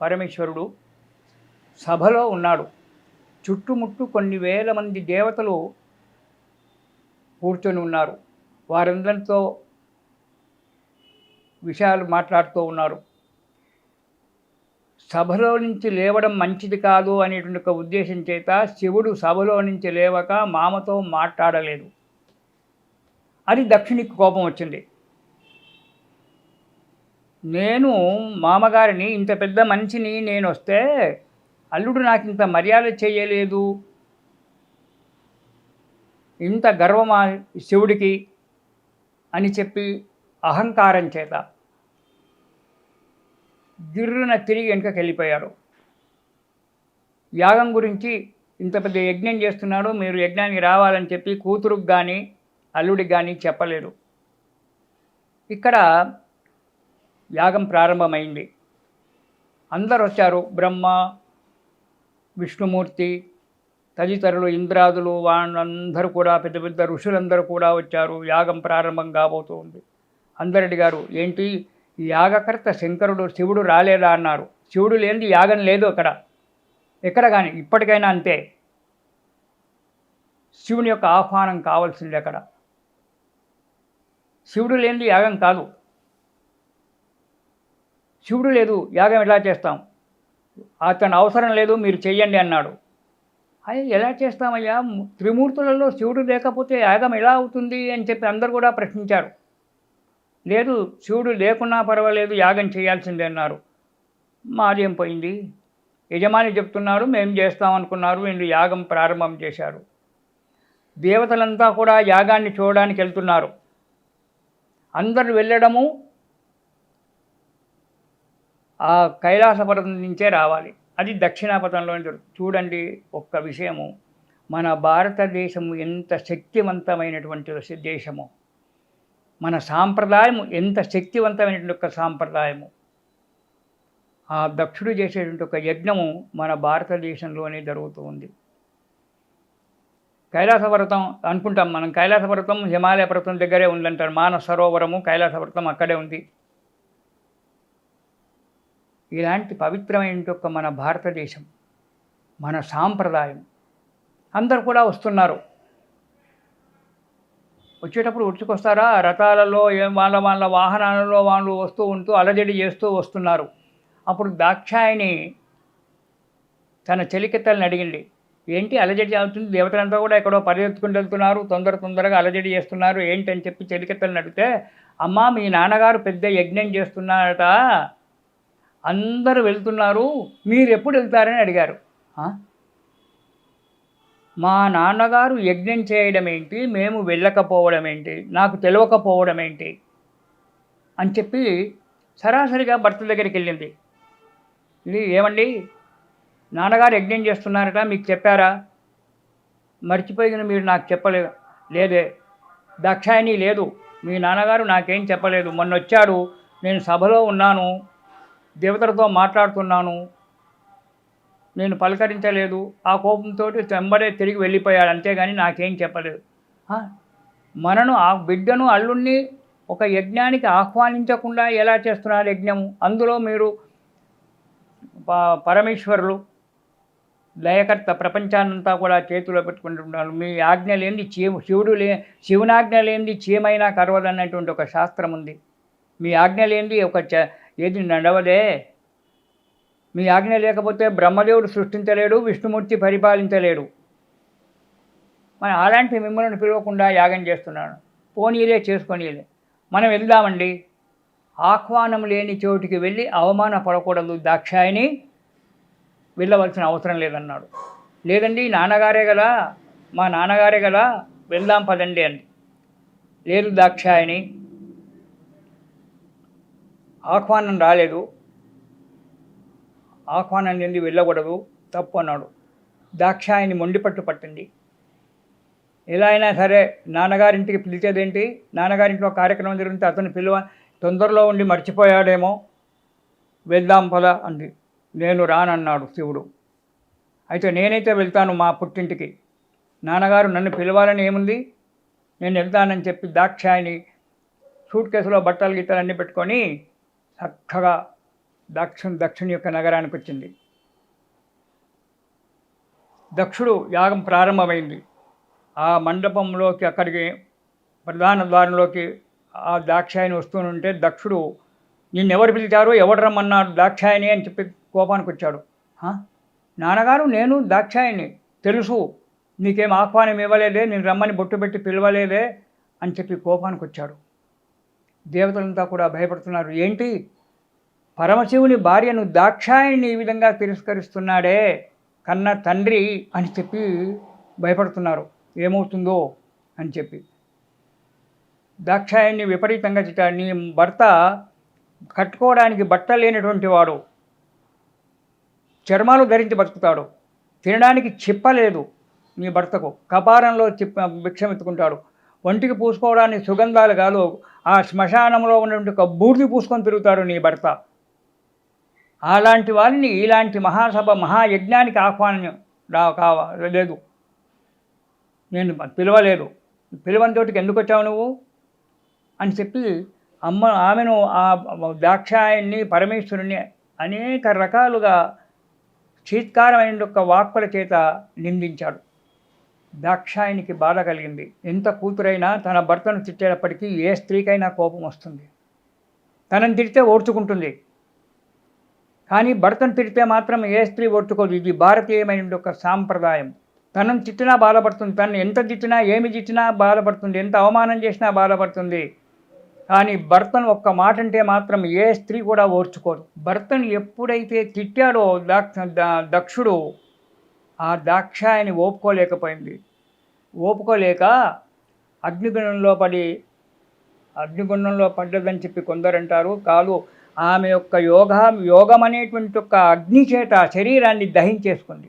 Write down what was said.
పరమేశ్వరుడు సభలో ఉన్నాడు. చుట్టుముట్టు కొన్ని వేల మంది దేవతలు కూర్చొని ఉన్నారు. వారందరితో విషయాలు మాట్లాడుతూ ఉన్నారు. సభలో నుంచి లేవడం మంచిది కాదు అనేటువంటి ఒక ఉద్దేశం చేత శివుడు సభలో నుంచి లేవక మామతో మాట్లాడలేదు. అది దక్షిణికి కోపం వచ్చింది. నేను మామగారిని ఇంత పెద్ద మనిషిని నేను వస్తే అల్లుడు నాకు ఇంత మర్యాద చేయలేదు. ఇంత గర్వమా శివుడికి అని చెప్పి అహంకారం చేత గిర్రున తిరిగి వెనుకకి వెళ్ళిపోయారు యాగం గురించి ఇంత పెద్ద యజ్ఞం చేస్తున్నాడు మీరు యజ్ఞానికి రావాలని చెప్పి కూతురుకు కానీ అల్లుడికి కానీ చెప్పలేదు. ఇక్కడ యాగం ప్రారంభమైంది. అందరు వచ్చారు బ్రహ్మ విష్ణుమూర్తి తదితరులు ఇంద్రాదులు వాళ్ళందరూ కూడా పెద్ద పెద్ద ఋషులందరూ కూడా వచ్చారు. యాగం ప్రారంభం కాబోతూ ఉంది అందరు అడిగారు ఏంటి యాగకర్త శంకరుడు శివుడు రాలేదా? అన్నారు. శివుడు లేనిది యాగం లేదు అక్కడ. ఎక్కడ కానీ ఇప్పటికైనా అంతే. శివుని యొక్క ఆహ్వానం కావాల్సింది అక్కడ. శివుడు లేనిది యాగం కాదు. శివుడు లేదు యాగం ఎలా చేస్తాం? అతను అవసరం లేదు మీరు చెయ్యండి అన్నాడు. అయ్యా ఎలా చేస్తామయ్యా? త్రిమూర్తులలో శివుడు లేకపోతే యాగం ఎలా అవుతుంది అని చెప్పి అందరు కూడా ప్రశ్నించారు. లేదు శివుడు లేకున్నా పర్వాలేదు యాగం చేయాల్సిందే అన్నారు. మాదేం పోయింది? యజమాని చెప్తున్నారు మేము చేస్తాం అనుకున్నారు వీళ్ళు యాగం ప్రారంభం చేశారు. దేవతలంతా కూడా యాగాన్ని చూడడానికి వెళ్తున్నారు. అందరు వెళ్ళడము ఆ కైలాస పర్వతం నుంచే రావాలి. అది దక్షిణాపథంలోనే దొరుకుతుంది చూడండి ఒక్క విషయము. మన భారతదేశము ఎంత శక్తివంతమైనటువంటి దేశము. మన సాంప్రదాయము ఎంత శక్తివంతమైనటువంటి ఒక సాంప్రదాయము. ఆ దక్షుడు చేసేటువంటి ఒక యజ్ఞము మన భారతదేశంలోనే జరుగుతూ ఉంది. కైలాస పర్వతం అనుకుంటాం మనం. కైలాస పర్వతం హిమాలయ పర్వతం దగ్గరే ఉందంటారు. మాన సరోవరము కైలాస పర్వతం అక్కడే ఉంది. ఇలాంటి పవిత్రమైన ఒక మన భారతదేశం మన సాంప్రదాయం. అందరు కూడా వస్తున్నారు. వచ్చేటప్పుడు ఉడుచుకొస్తారా రథాలలో వాళ్ళ వాళ్ళ వాహనాలలో వాళ్ళు వస్తూ ఉంటూ అలజడి చేస్తూ వస్తున్నారు. అప్పుడు దాక్షాయిని తన చెలికెత్తల్ని అడిగింది. ఏంటి అలజడి అవుతుంది? దేవతలంతా కూడా ఎక్కడో పరిగెత్తుకుంటూ వెళ్తున్నారు. తొందర తొందరగా అలజడి చేస్తున్నారు. ఏంటి అని చెప్పి చెలికెత్తల్ని అడిగితే అమ్మా మీ నాన్నగారు పెద్ద యజ్ఞం చేస్తున్నారట. అందరూ వెళ్తున్నారు మీరు ఎప్పుడు వెళ్తారని అడిగారు. మా నాన్నగారు యజ్ఞం చేయడం ఏంటి? మేము వెళ్ళకపోవడం ఏంటి? నాకు తెలియకపోవడం ఏంటి? అని చెప్పి సరాసరిగా భర్త దగ్గరికి వెళ్ళింది. ఇది ఏమండి? నాన్నగారు యజ్ఞం చేస్తున్నారట మీకు చెప్పారా? మర్చిపోయిన మీరు నాకు చెప్పలేదు లేదే. దాక్షాయణి లేదు. మీ నాన్నగారు నాకేం చెప్పలేదు. మొన్న వచ్చాడు నేను సభలో ఉన్నాను. దేవతలతో మాట్లాడుతున్నాను. నేను పలకరించలేదు. ఆ కోపంతో వెంబడే తిరిగి వెళ్ళిపోయాడు. అంతేగాని నాకేం చెప్పలేదు. మనను ఆ బిడ్డను అల్లుణ్ణి ఒక యజ్ఞానికి ఆహ్వానించకుండా ఎలా చేస్తున్నారు యజ్ఞము? అందులో మీరు ప- పరమేశ్వరులు లయకర్త ప్రపంచాన్నంతా కూడా చేతిలో పెట్టుకుంటున్నారు. మీ ఆజ్ఞ లేనిది చీమ శివుడు లే శివునాజ్ఞ లేనిది చీమైనా కరవదన్నటువంటి ఒక శాస్త్రం ఉంది మీ ఆజ్ఞ లేనిది ఒక చ ఏది నడవదే మీ ఆజ్ఞ లేకపోతే బ్రహ్మదేవుడు సృష్టించలేడు విష్ణుమూర్తి పరిపాలించలేడు. మరి అలాంటి మిమ్మల్ని పిలవకుండా యాగం చేస్తున్నాను. పోనీలే చేసుకొనిలే. మనం వెళ్దామండి. ఆహ్వానం లేని చోటికి వెళ్ళి అవమానపడకూడదు దాక్షాయిని వెళ్ళవలసిన అవసరం లేదన్నాడు. లేదండి నాన్నగారే కదా. మా నాన్నగారే కదా. వెళ్దాం పదండి అండి లేదు దాక్షాయిని ఆహ్వానం రాలేదు. ఆహ్వానం నుండి వెళ్ళకూడదు తప్పు అన్నాడు. దాక్షాయిని మొండిపట్టు పట్టింది. ఎలా అయినా సరే నాన్నగారింటికి పిలిచేదేంటి? నాన్నగారింట్లో కార్యక్రమం జరిగితే అతను పిలువ తొందరలో ఉండి మర్చిపోయాడేమో. వెళ్దాం పద అంది. నేను రానన్నాడు శివుడు. అయితే నేనైతే వెళ్తాను మా పుట్టింటికి. నాన్నగారు నన్ను పిలవాలని ఏముంది? నేను వెళ్తానని చెప్పి దాక్షాయిని సూట్ కేసులో బట్టలు గిట్టలు అన్నీ పెట్టుకొని చక్కగా దక్షిణ దక్షిణ యొక్క నగరానికి వచ్చింది. దక్షుడు యాగం ప్రారంభమైంది. ఆ మండపంలోకి అక్కడికి ప్రధాన ద్వారంలోకి ఆ దాక్షాయని వస్తూనుంటే దక్షుడు నిన్నెవరు పిలిచారు? ఎవరు రమ్మన్నాడు దాక్షాయని అని చెప్పి కోపానికి వచ్చాడు. నాన్నగారు నేను దాక్షాయని తెలుసు. నీకేం ఆహ్వానం ఇవ్వలేదే. నేను రమ్మని బొట్టు పెట్టి పిలవలేదే అని చెప్పి కోపానికి వచ్చాడు. దేవతలంతా కూడా భయపడుతున్నారు. ఏంటి? పరమశివుని భార్యను దాక్షాయణి ఈ విధంగా తిరస్కరిస్తున్నాడే కన్న తండ్రి అని చెప్పి భయపడుతున్నారు. ఏమవుతుందో అని చెప్పి. దాక్షాయణ్ణి విపరీతంగా చిట్టాడు నీ భర్త కట్టుకోవడానికి బట్ట లేనటువంటి వాడు. చర్మాలు ధరించి బతుకుతాడు. తినడానికి చిప్పలేదు నీ భర్తకు. కపారంలో చిప్ప భిక్షం ఎత్తుకుంటాడు ఒంటికి పూసుకోవడానికి సుగంధాలు కాదు ఆ శ్మశానంలో ఉన్నటువంటి ఒక బూర్ది పూసుకొని తిరుగుతాడు నీ భర్త. అలాంటి వారిని ఇలాంటి మహాసభ మహాయజ్ఞానికి ఆహ్వానం రా కావ లేదు. నేను పిలవలేదు. పిలవని చోటికి ఎందుకు వచ్చావు నువ్వు? అని చెప్పి అమ్మ ఆమెను ఆ దాక్షాయణ్ణి పరమేశ్వరుణ్ణి అనేక రకాలుగా చీత్కారమైన యొక్క వాక్కుల చేత నిందించాడు. దాక్షాయనికి బాధ కలిగింది. ఎంత కూతురైనా తన భర్తను తిట్టేటప్పటికీ ఏ స్త్రీకైనా కోపం వస్తుంది. తనని తిడితే ఓర్చుకుంటుంది. కానీ భర్తను తిడితే మాత్రం ఏ స్త్రీ ఓర్చుకోదు. ఇది భారతీయమైన ఒక సాంప్రదాయం. తనను తిట్టినా బాధపడుతుంది. తను ఎంత తిట్టినా ఏమి తిట్టినా బాధపడుతుంది. ఎంత అవమానం చేసినా బాధపడుతుంది. కానీ భర్తను ఒక్క మాట అంటే మాత్రం ఏ స్త్రీ కూడా ఓర్చుకోదు. భర్తను ఎప్పుడైతే తిట్టాడో దక్ష దక్షుడు ఆ దాక్షాయని ఓపుకోలేకపోయింది. ఓపుకోలేక అగ్నిగుణంలో పడి అగ్నిగుణంలో పడ్డదని చెప్పి కొందరంటారు. కాదు ఆమె యొక్క యోగ యోగం అనేటువంటి యొక్క అగ్ని చేత శరీరాన్ని దహించేసుకుంది.